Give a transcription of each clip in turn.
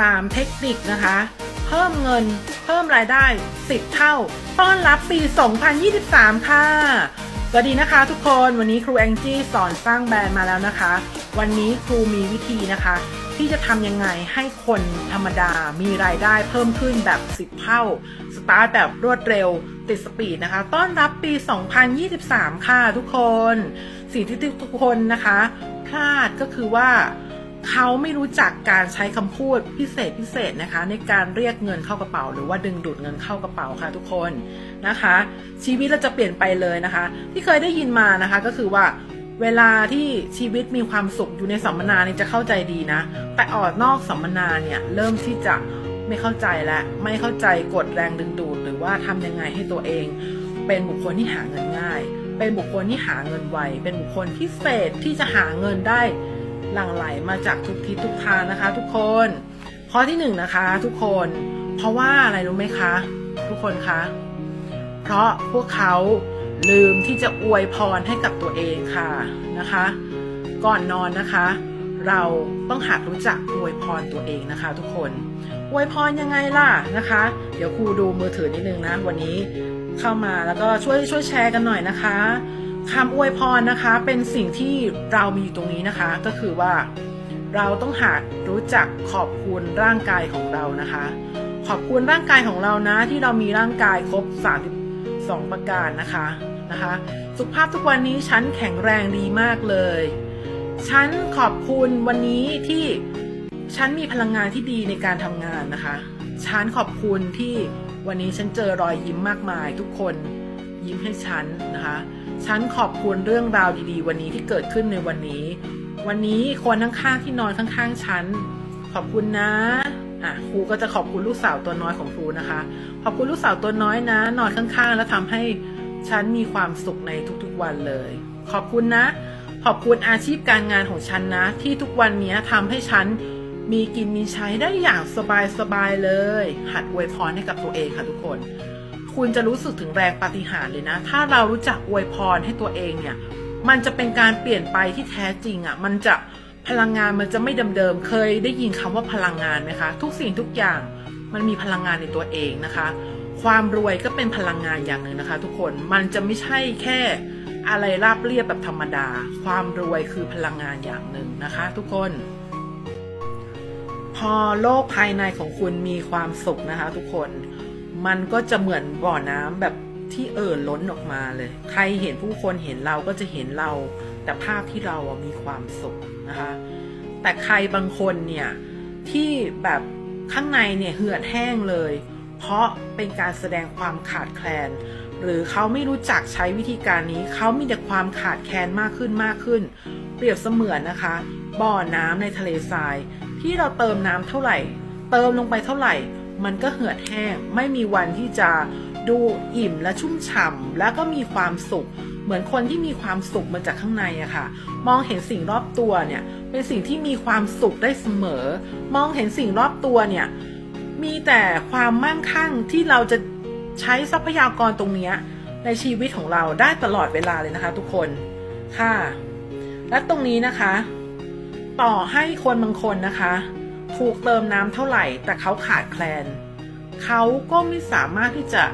3 เทคนิคนะคะ เพิ่มเงินเพิ่มรายได้ 10 เท่า ต้อนรับปี 2023 ค่ะ สวัสดีนะคะทุกคนวันนี้ครูแองจี้สอนสร้างแบรนด์มาแล้วนะคะ วันนี้ครูมีวิธีนะคะ ที่จะทำยังไงให้คนธรรมดามีรายได้เพิ่มขึ้นแบบ 10 เท่า สตาร์ทแบบรวดเร็วติดสปีดนะคะ ต้อนรับปี 2023 ค่ะทุกคน สิ่งที่ทุกคนนะคะ พลาดก็คือว่า เขาไม่รู้จักการใช้คำพูดพิเศษพิเศษนะคะ ในการเรียกเงินเข้ากระเป๋า หรือว่าดึงดูดเงินเข้ากระเป๋าค่ะทุกคนนะคะ ชีวิตเราจะเปลี่ยนไปเลยนะคะ ที่เคยได้ยินมานะคะก็คือว่าเวลาที่ชีวิตมีความสุขอยู่ในสัมมนาเนี่ยจะเข้าใจดีนะ แต่ออกนอกสัมมนาเนี่ยเริ่มที่จะไม่เข้าใจและไม่เข้าใจกฎแรงดึงดูด หรือว่าทำยังไงให้ตัวเอง เป็นบุคคลที่หาเงินง่าย เป็นบุคคลที่หาเงินไวเป็นบุคคลพิเศษที่จะหาเงินได้ หลั่งไหลมาจากทุกทิศทุกทางนะคะ ทุกคน ข้อที่หนึ่งนะคะ ทุกคน เพราะว่าอะไรรู้ไหมคะ ทุกคนคะเพราะพวกเขาลืมที่จะอวยพรให้กับตัวเองค่ะนะคะ ก่อนนอนนะคะ เราต้องหัดรู้จักอวยพรตัวเองนะคะ ทุกคนอวยพรยังไงล่ะนะคะ เดี๋ยวครูดูมือถือนิดนึงนะ วันนี้เข้ามาแล้วก็ช่วยช่วยแชร์กันหน่อยนะคะ คำอวยพรนะคะ เป็นสิ่งที่เรามีอยู่ตรงนี้นะคะ ก็คือว่าเราต้องหัดรู้จักขอบคุณร่างกายของเรานะคะ ขอบคุณร่างกายของเรานะที่เรามีร่างกายครบ 32 ประการนะคะนะคะ สุขภาพทุกวันนี้ฉันแข็งแรงดีมากเลย ฉันขอบคุณวันนี้ที่ฉันมีพลังงานที่ดีในการทำงานนะคะ ฉันขอบคุณที่วันนี้ฉันเจอรอยยิ้มมากมาย ทุกคนยิ้มให้ฉันนะคะ ฉันขอบคุณเรื่องราวดีๆ วันนี้ที่เกิดขึ้นในวันนี้ วันนี้คนข้างๆที่นอนข้างๆฉัน ขอบคุณนะอะครูก็จะขอบคุณลูกสาวตัวน้อยของครูนะคะ ขอบคุณลูกสาวตัวน้อยนะ นอนข้างๆ แล้วทำให้ฉันมีความสุขในทุกๆวันเลย ขอบคุณนะ ขอบคุณอาชีพการงานของฉันนะ ที่ทุกวันนี้ทำให้ฉันมีกินมีใช้ได้อย่างสบายๆเลย หัดอวยพรให้กับตัวเองค่ะทุกคน คุณจะรู้สึกถึงแรงปาฏิหาริย์เลยนะ ถ้าเรารู้จักอวยพรให้ตัวเองเนี่ย มันจะเป็นการเปลี่ยนไปที่แท้จริงอะ่ะ มันจะพลังงานมันจะไม่เดิมๆ เคยได้ยินคำว่าพลังงานไหมคะ ทุกสิ่งทุกอย่างมันมีพลังงานในตัวเองนะคะ ความรวยก็เป็นพลังงานอย่างหนึ่งนะคะ ทุกคน มันจะไม่ใช่แค่อะไรราบเรียบแบบธรรมดา ความรวยคือพลังงานอย่างหนึ่งนะคะ ทุกคน พอโลกภายในของคุณมีความสุขนะคะ ทุกคน มันก็จะเหมือนบ่อน้ำแบบที่เอ่อล้นออกมาเลย ใครเห็นผู้คนเห็นเราก็จะเห็นเรา แต่ภาพที่เรามีความสุขนะคะ แต่ใครบางคนเนี่ยที่แบบข้างในเนี่ยเหือดแห้งเลย เพราะเป็นการแสดงความขาดแคลน หรือเขาไม่รู้จักใช้วิธีการนี้ เขามีแต่ความขาดแคลนมากขึ้นมากขึ้น เปรียบเสมือนนะคะ บ่อน้ำในทะเลทราย ที่เราเติมน้ำเท่าไหร่ เติมลงไปเท่าไหร่ มันก็เหือดแห้ง ไม่มีวันที่จะดูอิ่มและชุ่มฉ่ำแล้วก็มีความสุข เหมือนคนที่มีความสุขมาจากข้างในอะค่ะ มองเห็นสิ่งรอบตัวเนี่ย เป็นสิ่งที่มีความสุขได้เสมอ มองเห็นสิ่งรอบตัวเนี่ย มีแต่ความมั่งคั่งที่เราจะใช้ทรัพยากรตรงนี้ในชีวิตของเราได้ตลอดเวลาเลยนะคะ ทุกคนค่ะ และตรงนี้นะคะ ต่อให้คนบางคนนะคะ ถูกเติมน้ำเท่าไหร่ แต่เขาขาดแคลน เขาก็ไม่สามารถที่จะ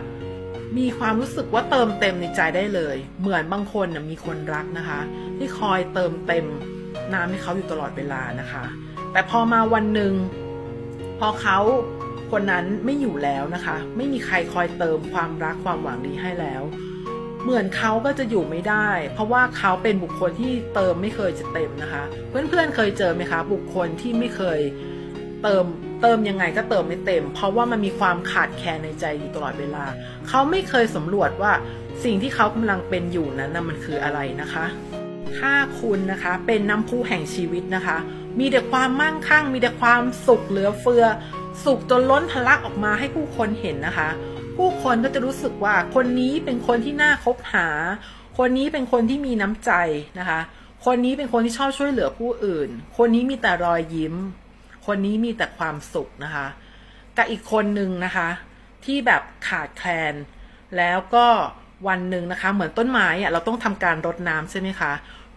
มีความรู้สึกว่าเติมเต็มในใจได้เลย เหมือนบางคนนะมีคนรักนะคะ ที่คอยเติมเต็มน้ำให้เขาอยู่ตลอดเวลานะคะ แต่พอมาวันหนึ่งพอเขาคนนั้นไม่อยู่แล้วนะคะ ไม่มีใครคอยเติมความรักความหวังดีให้แล้ว เหมือนเขาก็จะอยู่ไม่ได้ เพราะว่าเขาเป็นบุคคลที่เติมไม่เคยจะเต็มนะคะ เพื่อนๆเคยเจอไหมคะ บุคคลที่ไม่เคย เติมเติมยังไงก็เติมไม่เต็ม เพราะว่ามันมีความขาดแคลนในใจอยู่ตลอดเวลา เขาไม่เคยสำรวจว่าสิ่งที่เขากำลังเป็นอยู่นั้นนะมันคืออะไรนะคะ ถ้าคุณนะคะเป็นน้ำพุแห่งชีวิตนะคะ มีแต่ความมั่งคั่ง มีแต่ความสุขเหลือเฟือ สุขจนล้นทะลักออกมาให้ผู้คนเห็นนะคะ ผู้คนก็จะรู้สึกว่าคนนี้เป็นคนที่น่าคบหา คนนี้เป็นคนที่มีน้ำใจนะคะ คนนี้เป็นคนที่ชอบช่วยเหลือผู้อื่น คนนี้มีแต่รอยยิ้ม คนนี้มีแต่ความสุขนะคะ กับอีกคนนึงนะคะ ที่แบบขาดแคลน แล้วก็วันหนึ่งนะคะ เหมือนต้นไม้อะเราต้องทำการรดน้ำใช่ไหมคะ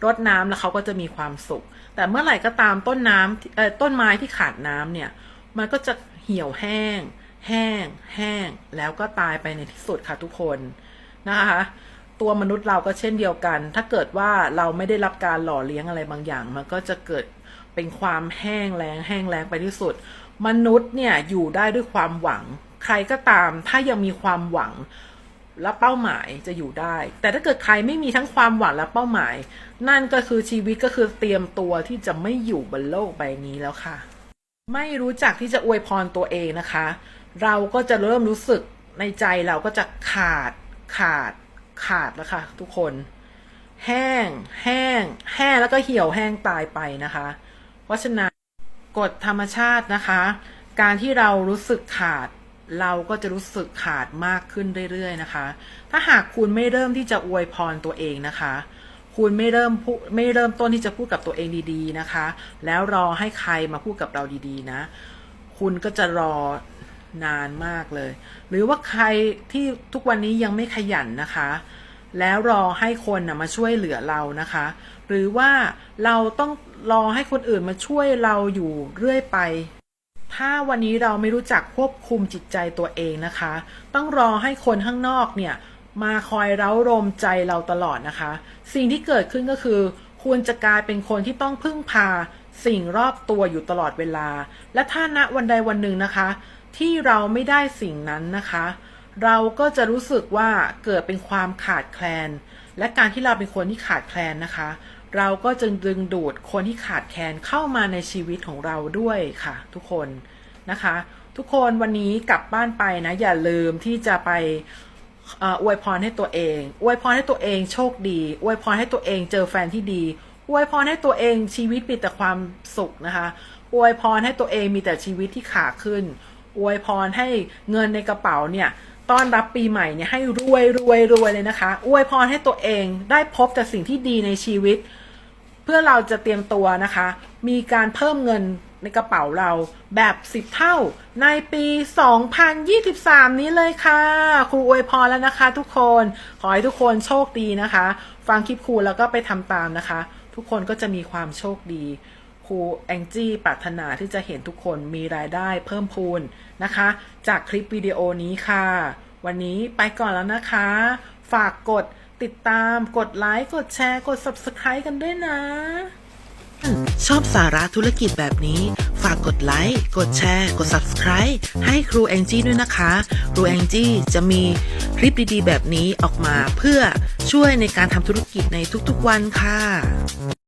รดน้ำแล้วเขาก็จะมีความสุข แต่เมื่อไหร่ก็ตามต้นน้ำเอ่อต้นไม้ที่ขาดน้ำเนี่ย มันก็จะเหี่ยวแห้ง แห้ง แห้ง แล้วก็ตายไปในที่สุดค่ะทุกคนนะคะ ตัวมนุษย์เราก็เช่นเดียวกัน ถ้าเกิดว่าเราไม่ได้รับการหล่อเลี้ยงอะไรบางอย่าง มันก็จะเกิด เป็นความแห้งแล้งแห้งแล้งไปที่สุด มนุษย์เนี่ยอยู่ได้ด้วยความหวัง ใครก็ตามถ้ายังมีความหวังและเป้าหมายจะอยู่ได้ แต่ถ้าเกิดใครไม่มีทั้งความหวังและเป้าหมาย นั่นก็คือชีวิตก็คือเตรียมตัวที่จะไม่อยู่บนโลกใบนี้แล้วค่ะ ไม่รู้จักที่จะอวยพรตัวเองนะคะ เราก็จะเริ่มรู้สึกในใจเราก็จะขาดขาดขาดแล้วค่ะ ทุกคน แห้ง แห้ง แห้งแล้วก็เหี่ยวแห้งตายไปนะคะ เพราะฉะนั้นกฎธรรมชาตินะคะ การที่เรารู้สึกขาด เราก็จะรู้สึกขาดมากขึ้นเรื่อยๆนะคะ ถ้าหากคุณไม่เริ่มที่จะอวยพรตัวเองนะคะ คุณไม่เริ่มพูดไม่เริ่มต้นที่จะพูดกับตัวเองดีๆนะคะ แล้วรอให้ใครมาพูดกับเราดีๆนะ คุณก็จะรอนานมากเลย หรือว่าใครที่ทุกวันนี้ยังไม่ขยันนะคะ แล้วรอให้คนนะมาช่วยเหลือเรานะคะ หรือว่าเราต้องรอให้คนอื่นมาช่วยเราอยู่เรื่อยไป ถ้าวันนี้เราไม่รู้จักควบคุมจิตใจตัวเองนะคะ ต้องรอให้คนข้างนอกเนี่ยมาคอยเร้ารมใจเราตลอดนะคะ สิ่งที่เกิดขึ้นก็คือ คุณจะกลายเป็นคนที่ต้องพึ่งพาสิ่งรอบตัวอยู่ตลอดเวลา และถ้าณวันใดวันหนึ่งนะคะ ที่เราไม่ได้สิ่งนั้นนะคะ เราก็จะรู้สึกว่าเกิดเป็นความขาดแคลน และการที่เราเป็นคนที่ขาดแคลนนะคะ เราก็จึงดึงดูดคนที่ขาดแคลนเข้ามาในชีวิตของเราด้วยค่ะ ทุกคนนะคะ ทุกคนวันนี้กลับบ้านไปนะ อย่าลืมที่จะไปเอ่ออวยพรให้ตัวเอง อวยพรให้ตัวเองโชคดี อวยพรให้ตัวเองเจอแฟนที่ดี อวยพรให้ตัวเองชีวิตมีแต่ความสุขนะคะ อวยพรให้ตัวเองมีแต่ชีวิตที่ขาขึ้น อวยพรให้เงินในกระเป๋าเนี่ย ต้อนรับปีใหม่เนี่ยให้รวยรวยรวยเลยนะคะอวยพรให้ตัวเองได้พบแต่สิ่งที่ดีในชีวิต เพื่อเราจะเตรียมตัวนะคะ มีการเพิ่มเงินในกระเป๋าเราแบบ10เท่าในปี 2023 นี้เลยค่ะ ครูอวยพรแล้วนะคะ ทุกคน ขอให้ทุกคนโชคดีนะคะ ฟังคลิปครูแล้วก็ไปทำตามนะคะ ทุกคนก็จะมีความโชคดี ครูแองจี้ปรารถนาที่จะเห็นทุกคนมีรายได้เพิ่มพูนนะคะ จากคลิปวิดีโอนี้ค่ะ วันนี้ไปก่อนแล้วนะคะ ฝากกดติดตามกดไลค์กดแชร์ กด Subscribe กันด้วยนะ ชอบสาระธุรกิจแบบนี้ ฝากกดไลค์กดแชร์ กด Subscribe ให้ครูแองจี้ด้วยนะคะครูแองจี้จะมีคลิปดีๆ แบบนี้ออกมาเพื่อช่วยในการทำธุรกิจในทุกๆวันค่ะ